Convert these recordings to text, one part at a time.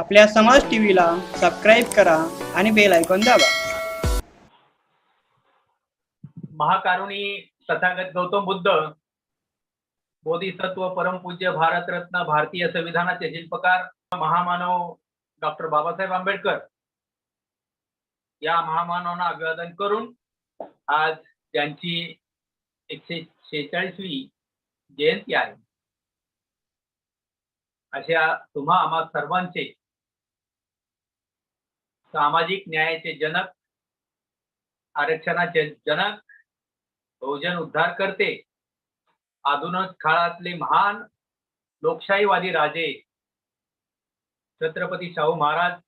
आपल्या समाज टीव्हीला सबस्क्राईब करा आणि बेल आयकॉन दाबा. महाकारुणी तथागत गौतम बुद्ध बोधिसत्व परमपूज्य भारतरत्न भारतीय संविधानाचे शिल्पकार महामानव डॉक्टर बाबासाहेब आंबेडकर. या महामानवांना अभिवादन करून आज त्यांची एकशे शेहेचाळीसवी जयंती आहे. अशा तुम्हा आम्हा सर्वांचे सामाजिक न्यायाचे जनक आरक्षणाचे जनक बहुजन उद्धार करते आधुनिक काळातले महान लोकशाहीवादी राजे छत्रपती शाहू महाराज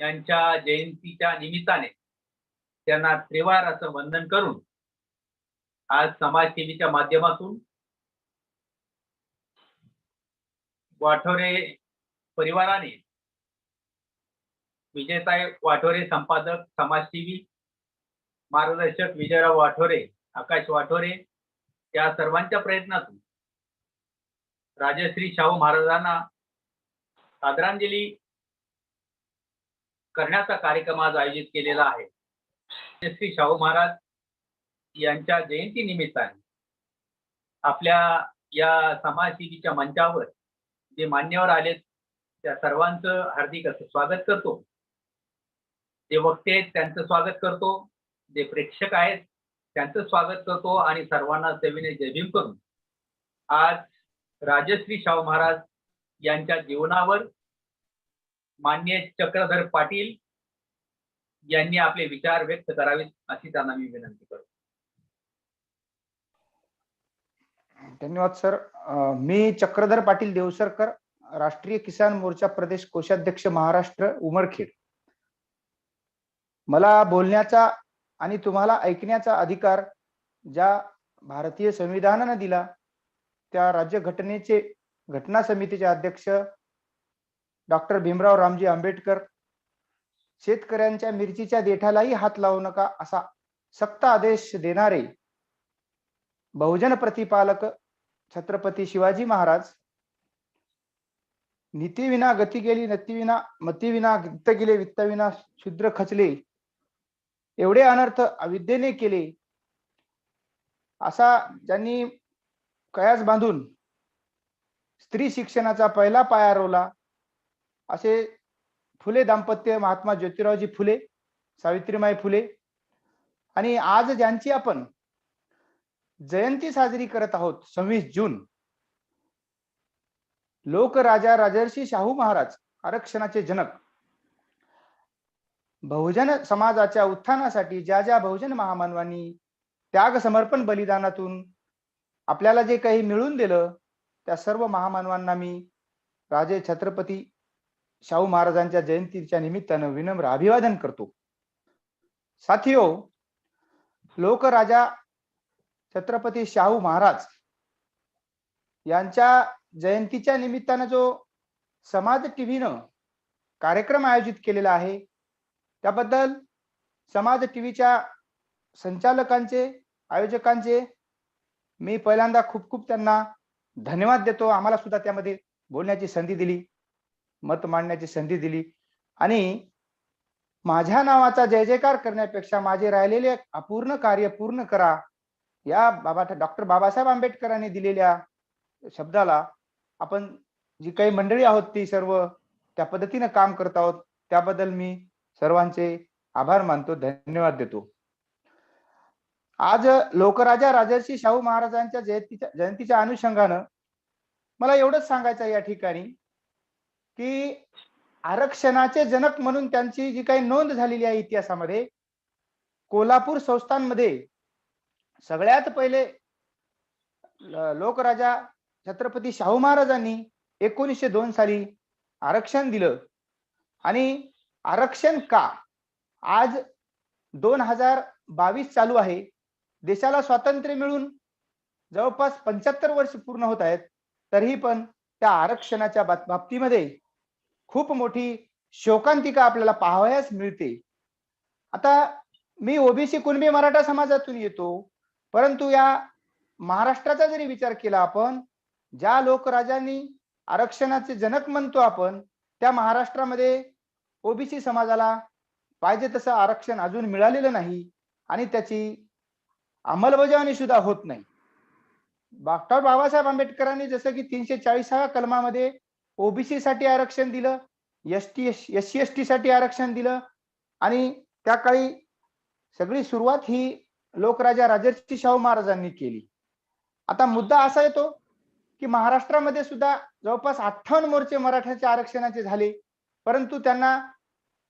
यांच्या जयंतीच्या निमित्ताने त्यांना त्रिवार असं वंदन करून आज समाजसेवीच्या माध्यमातून वाठोरे परिवाराने विजयताई वाठोरे संपादक समाज मार्गदर्शक विजयराव वाठोरे आकाश वाठोरे या सर्वांच्या प्रयत्नातून राजश्री शाहू महाराजांना आदरांजली करण्याचा कार्यक्रम आज आयोजित केलेला आहे. राजश्री शाहू महाराज यांच्या जयंती निमित्ताने आपल्या या समाज मंचावर जे मान्यवर आलेत त्या सर्वांचं हार्दिक असं स्वागत करतो. जे वक्ते आहेत त्यांचं स्वागत करतो. जे प्रेक्षक आहेत त्यांचं स्वागत करतो आणि सर्वांना सेवेने जयभीम करून. आज राजश्री शाहू महाराज यांच्या जीवनावर मान्य चक्रधर पाटील यांनी आपले विचार व्यक्त करावेत अशी त्यांना मी विनंती करतो. धन्यवाद सर. मी चक्रधर पाटील देवसरकर राष्ट्रीय किसान मोर्चा प्रदेश कोषाध्यक्ष महाराष्ट्र उमरखेड. मला बोलण्याचा आणि तुम्हाला ऐकण्याचा अधिकार ज्या भारतीय संविधानानं दिला त्या राज्यघटनेचे घटना समितीचे अध्यक्ष डॉक्टर भीमराव रामजी आंबेडकर शेतकऱ्यांच्या मिरचीच्या देठालाही हात लावू नका असा सक्त आदेश देणारे बहुजन प्रतिपालक छत्रपती शिवाजी महाराज नीतीविना गती गेली नतीविना मतीविना वित्त गेले वित्तविना शुद्र खचले एवढे अनर्थ अविद्येने केले. असा ज्यांनी कयास बांधून स्त्री शिक्षणाचा पहिला पाया रोवला असे फुले दाम्पत्य महात्मा ज्योतिरावजी फुले सावित्रीमाई फुले आणि आज ज्यांची आपण जयंती साजरी करत आहोत सव्वीस जून लोकराजा राजर्षी शाहू महाराज आरक्षणाचे जनक बहुजन समाजाच्या उत्थानासाठी ज्या ज्या बहुजन महामानवांनी त्याग समर्पण बलिदानातून आपल्याला जे काही मिळून दिलं त्या सर्व महामानवांना मी राजे छत्रपती शाहू महाराजांच्या जयंतीच्या निमित्तानं विनम्र अभिवादन करतो. साथियो लोकराजा छत्रपती शाहू महाराज यांच्या जयंतीच्या निमित्तानं जो समाज टीव्हीनं कार्यक्रम आयोजित केलेला आहे त्याबद्दल समाज टीव्हीच्या संचालकांचे आयोजकांचे मी पहिल्यांदा खूप खूप त्यांना धन्यवाद देतो. आम्हाला सुद्धा त्यामध्ये बोलण्याची संधी दिली मत मांडण्याची संधी दिली. आणि माझ्या नावाचा जय जयकार करण्यापेक्षा माझे राहिलेले अपूर्ण कार्य पूर्ण करा. या बाबा डॉक्टर बाबासाहेब आंबेडकरांनी दिलेल्या शब्दाला आपण जी काही मंडळी आहोत ती सर्व त्या पद्धतीनं काम करत आहोत. त्याबद्दल मी सर्वांचे आभार मानतो धन्यवाद देतो. आज लोकराजा राजर्षी शाहू महाराजांच्या जयंतीच्या जयंतीच्या अनुषंगानं मला एवढंच सांगायचं या ठिकाणी की आरक्षणाचे जनक म्हणून त्यांची जी काही नोंद झालेली आहे इतिहासामध्ये कोल्हापूर संस्थांमध्ये सगळ्यात पहिले लोकराजा छत्रपती शाहू महाराजांनी एकोणीसशे दोन साली आरक्षण दिलं. आणि आरक्षण का? आज दोन हजार बावीस चालू आहे. देशाला स्वातंत्र्य मिळून जवळपास पंच्याहत्तर वर्ष पूर्ण होत आहेत. तरीही पण त्या आरक्षणाच्या बाबतीमध्ये खूप मोठी शोकांतिका आपल्याला पाहावयास मिळते. आता मी ओबीसी कुणबी मराठा समाजातून येतो. परंतु या महाराष्ट्राचा जरी विचार केला आपण ज्या लोकराजांनी आरक्षणाचे जनक म्हणतो आपण त्या महाराष्ट्रामध्ये ओबीसी समाजाला पाहिजे तसं आरक्षण अजून मिळालेलं नाही आणि त्याची अंमलबजावणी सुद्धा होत नाही. डॉक्टर बाबासाहेब आंबेडकरांनी जसं की तीनशे चाळीसाव्या कलमामध्ये ओबीसी साठी आरक्षण दिलं S T S C S T साठी आरक्षण दिलं आणि त्या काळी सगळी सुरुवात ही लोकराजा राजर्षी शाहू महाराजांनी केली. आता मुद्दा असा येतो की महाराष्ट्रामध्ये सुद्धा जवळपास अठ्ठावन्न मोर्चे मराठ्याच्या आरक्षणाचे झाले. परंतु त्यांना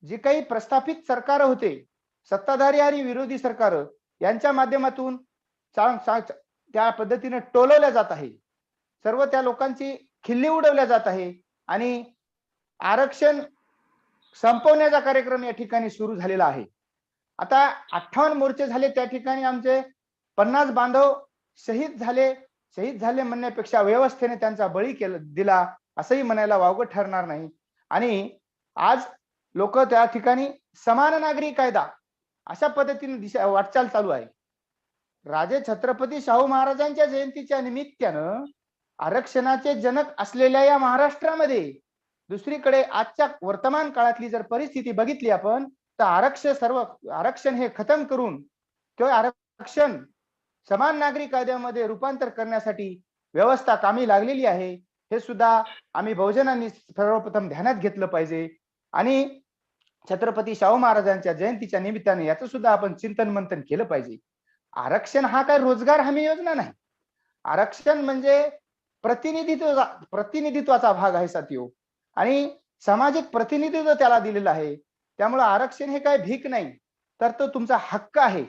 जे काही प्रस्थापित सरकार होते सत्ताधारी आणि विरोधी सरकार यांच्या माध्यमातून त्या पद्धतीने टोलवल्या जात आहे. सर्व त्या लोकांची खिल्ली उडवल्या जात आहे आणि आरक्षण संपवण्याचा कार्यक्रम या ठिकाणी सुरू झालेला आहे. आता अठ्ठावन्न मोर्चे झाले त्या ठिकाणी आमचे पन्नास बांधव शहीद झाले शहीद झाले म्हणण्यापेक्षा व्यवस्थेने त्यांचा बळी केला दिला असंही म्हणायला वावगं ठरणार नाही. आणि आज लोक त्या ठिकाणी समान नागरी कायदा अशा पद्धतीने दिशा वाटचाल चालू आहे. राजे छत्रपती शाहू महाराजांच्या जयंतीच्या निमित्तानं आरक्षणाचे जनक असलेल्या या महाराष्ट्रामध्ये दुसरीकडे आजच्या वर्तमान काळातली जर परिस्थिती बघितली आपण तर आरक्षण सर्व आरक्षण हे खतम करून किंवा आरक्षण समान नागरी कायद्यामध्ये रूपांतर करण्यासाठी व्यवस्था कामी लागलेली आहे. हे सुद्धा आम्ही बहुजनांनी सर्वप्रथम ध्यानात घेतलं पाहिजे. आणि छत्रपती शाहू महाराजांच्या जयंतीच्या निमित्ताने याचं सुद्धा आपण चिंतन मंथन केलं पाहिजे. आरक्षण हा काय रोजगार हमी योजना नाही. आरक्षण म्हणजे प्रतिनिधित्व प्रतिनिधित्वाचा भाग आहे साथियो. आणि सामाजिक प्रतिनिधित्व त्याला दिलेलं आहे. त्यामुळे आरक्षण हे काय भीक नाही. तर तो तुमचा हक्क आहे.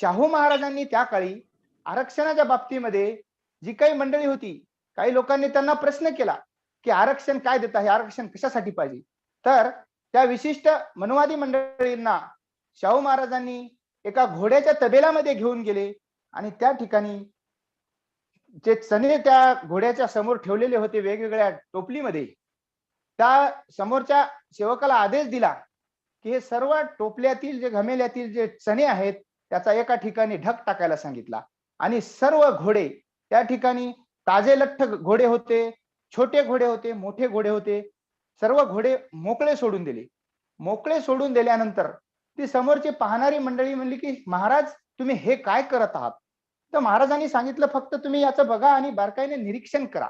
शाहू महाराजांनी त्या काळी आरक्षणाच्या बाबतीमध्ये जी काही मंडळी होती काही लोकांनी त्यांना प्रश्न केला की आरक्षण काय देत आहे? आरक्षण कशासाठी पाहिजे? तर त्या विशिष्ट मनवादी मंडळींना शाहू महाराजांनी एका घोड्याच्या तबेलामध्ये घेऊन गेले आणि त्या ठिकाणी जे चणे त्या घोड्याच्या समोर ठेवलेले होते वेगवेगळ्या टोपलीमध्ये त्या समोरच्या सेवकाला आदेश दिला की हे सर्व टोपल्यातील जे घमेल्यातील जे चणे आहेत त्याचा एका ठिकाणी ढक टाकायला सांगितला. आणि सर्व घोडे त्या ठिकाणी ताजे लठ्ठ घोडे होते छोटे घोडे होते मोठे घोडे होते सर्व घोडे मोकळे सोडून दिले. मोकळे सोडून दिल्यानंतर ती समोरची पाहणारी मंडळी म्हणली की महाराज तुम्ही हे काय करत आहात? तर महाराजांनी सांगितलं फक्त तुम्ही याचं बघा आणि बारकाईने निरीक्षण करा.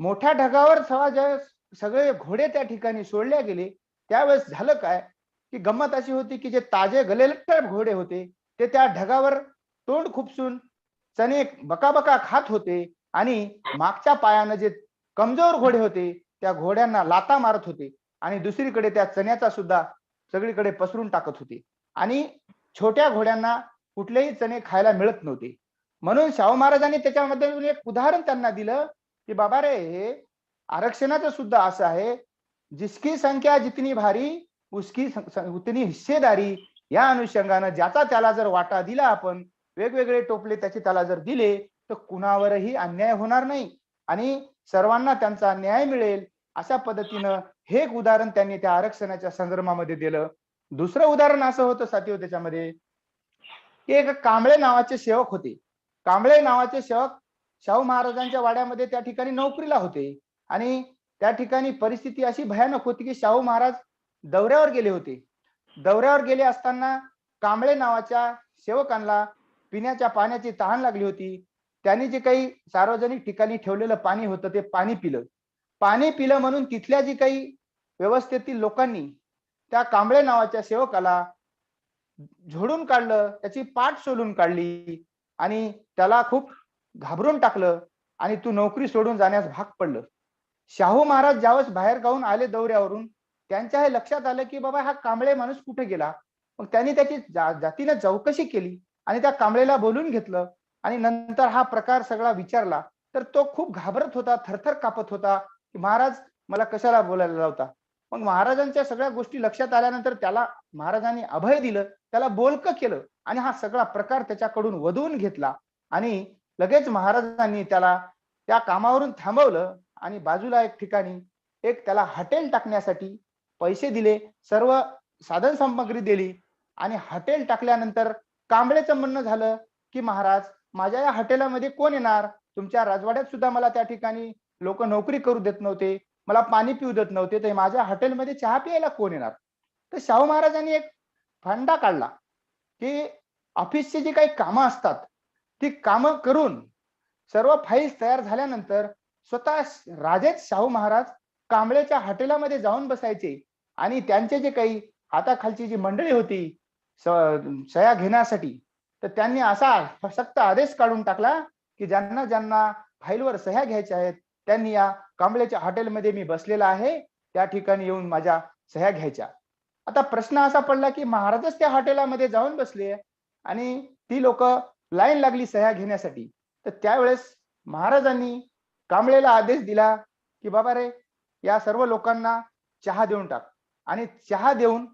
मोठ्या ढगावर सगळे घोडे त्या ठिकाणी सोडले गेले त्यावेळेस झालं काय की गंमत अशी होती की जे ताजे गलेलट्ट घोडे होते ते त्या ढगावर तोंड खुपसून चणे बकाबका खात होते आणि मागच्या पायानं जे कमजोर घोडे होते त्या घोड्यांना लाता मारत होते आणि दुसरीकडे त्या चण्याचा सुद्धा सगळीकडे पसरून टाकत होते. आणि छोट्या घोड्यांना कुठलेही चणे खायला मिळत नव्हते. म्हणून शाहू महाराजांनी त्याच्यामध्ये एक उदाहरण त्यांना दिलं की बाबा रे हे आरक्षणाचं सुद्धा असं आहे जिसकी संख्या जितनी भारी उसकी उतनी हिस्सेदारी या अनुषंगानं ज्याचा त्याला जर वाटा दिला आपण वेगवेगळे टोपले त्याचे त्याला जर दिले तर कुणावरही अन्याय होणार नाही. आणि सर्वांना त्यांचा न्याय मिळेल अशा पद्धतीनं हे एक उदाहरण त्यांनी त्या आरक्षणाच्या संदर्भामध्ये दिलं. दुसरं उदाहरण असं होतं साथी त्याच्यामध्ये की एक कांबळे नावाचे सेवक होते. कांबळे नावाचे सेवक शाहू महाराजांच्या वाड्यामध्ये त्या ठिकाणी नोकरीला होते. आणि त्या ठिकाणी परिस्थिती अशी भयानक होती की शाहू महाराज दौऱ्यावर गेले होते. दौऱ्यावर गेले असताना कांबळे नावाच्या सेवकांना पिण्याच्या पाण्याची तहान लागली होती. त्यांनी जे काही सार्वजनिक ठिकाणी ठेवलेलं पाणी होतं ते पाणी पिलं. पाणी पिलं म्हणून तिथल्या जी काही व्यवस्थेतील लोकांनी त्या कांबळे नावाच्या सेवकाला झोडून काढलं त्याची पाठ सोलून काढली आणि त्याला खूप घाबरून टाकलं आणि तू नोकरी सोडून जाण्यास भाग पडलं. शाहू महाराज ज्यावेळेस बाहेर गाऊन आले दौऱ्यावरून त्यांच्या हे लक्षात आलं की बाबा हा कांबळे माणूस कुठे गेला? मग त्यांनी त्याची जातीने जातीनं चौकशी केली आणि त्या कांबळेला बोलून घेतलं आणि नंतर हा प्रकार सगळा विचारला. तर तो खूप घाबरत होता थरथर कापत होता. की महाराज मला कशाला बोलायला लावता? मग महाराजांच्या सगळ्या गोष्टी लक्षात आल्यानंतर त्याला महाराजांनी अभय दिलं त्याला बोलकं केलं आणि हा सगळा प्रकार त्याच्याकडून वधवून घेतला आणि लगेच महाराजांनी त्याला त्या कामावरून थांबवलं आणि बाजूला एक ठिकाणी एक त्याला हॉटेल टाकण्यासाठी पैसे दिले सर्व साधन सामग्री दिली आणि हॉटेल टाकल्यानंतर कांबळेचं म्हणणं झालं की महाराज माझ्या या हॉटेलामध्ये कोण येणार? तुमच्या राजवाड्यात सुद्धा मला त्या ठिकाणी लोक नोकरी करू देत नव्हते मला पाणी पिऊ देत नव्हते तर माझ्या हॉटेलमध्ये चहा प्यायला कोण येणार? तर शाहू महाराजांनी एक फंडा काढला की ऑफिसची जी काही कामं असतात ती कामं करून सर्व फाईल्स तयार झाल्यानंतर स्वतः राजेच शाहू महाराज कांबळेच्या हॉटेलामध्ये जाऊन बसायचे आणि त्यांचे जे काही हाताखालची जी मंडळी होती सया सह्या घेण्यासाठी तर त्यांनी असा सक्त आदेश काढून टाकला की ज्यांना ज्यांना फाईलवर सह्या घ्यायच्या आहेत त्यांनी या कांबळेच्या हॉटेलमध्ये मी बसलेला आहे. त्या ठिकाणी येऊन माझ्या सह्या घ्यायच्या. आता प्रश्न असा पडला की महाराजच त्या हॉटेलामध्ये जाऊन बसले आणि ती लोक लाईन लागली सह्या घेण्यासाठी. तर त्यावेळेस महाराजांनी कांबळेला आदेश दिला की बाबा रे या सर्व लोकांना चहा देऊन टाक. आणि चहा देऊन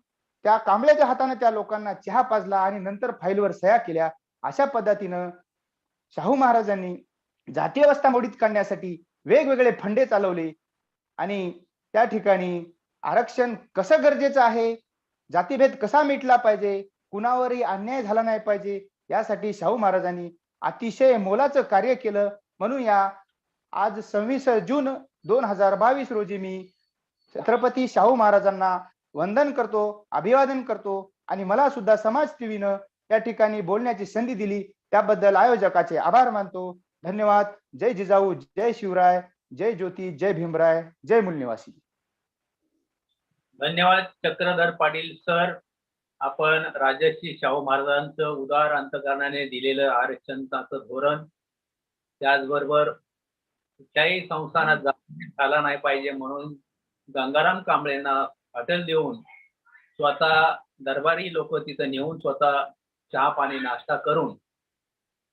त्या कांबळेच्या हाताने त्या लोकांना चहा पाजला आणि नंतर फाईलवर सह्या केल्या. अशा पद्धतीनं शाहू महाराजांनी जातीय अवस्था मोडीत काढण्यासाठी वेगवेगळे फंडे चालवले. आणि त्या ठिकाणी आरक्षण कसं गरजेचं आहे? जातीभेद कसा मिटला पाहिजे? कुणावरही अन्याय झाला नाही पाहिजे? यासाठी शाहू महाराजांनी अतिशय मोलाचं कार्य केलं. म्हणून या आज सव्वीस जून दोन हजार बावीस रोजी मी छत्रपती शाहू महाराजांना वंदन करतो अभिवादन करतो आणि मला सुद्धा समाज टीव्हीनं या ठिकाणी बोलण्याची संधी दिली. त्याबद्दल आयोजकाचे आभार मानतो. धन्यवाद। जय जिजाऊ जय शिवराय जय ज्योती जय भीमराय जय मूलनिवासी। धन्यवाद चक्रधर पाटील सर। आपण राजर्षी शाहू महाराजांचं उदार अंतकरणाने दिलेलं आरक्षणाचं धोरण त्याचबरोबर कुठल्याही संस्थानात झाला नाही पाहिजे म्हणून गंगाराम कांबळेंना हॉटेल देऊन स्वतः दरबारी लोक तिथं नेऊन स्वतः चहा पाणी नाश्ता करून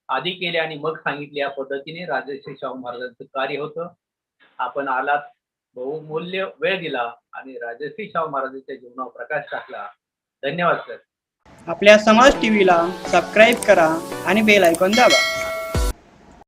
आधी केले आणि मग सांगितले या पद्धतीने राजर्षी शाहू महाराजांचं कार्य होतं. आपण आलात बहुमूल्य वेळ दिला आणि राजर्षी शाहू महाराजांच्या जीवनावर प्रकाश टाकला. धन्यवाद सर. आपल्या समाज टीव्हीला सबस्क्राईब करा आणि बेल ऐकून दाबा.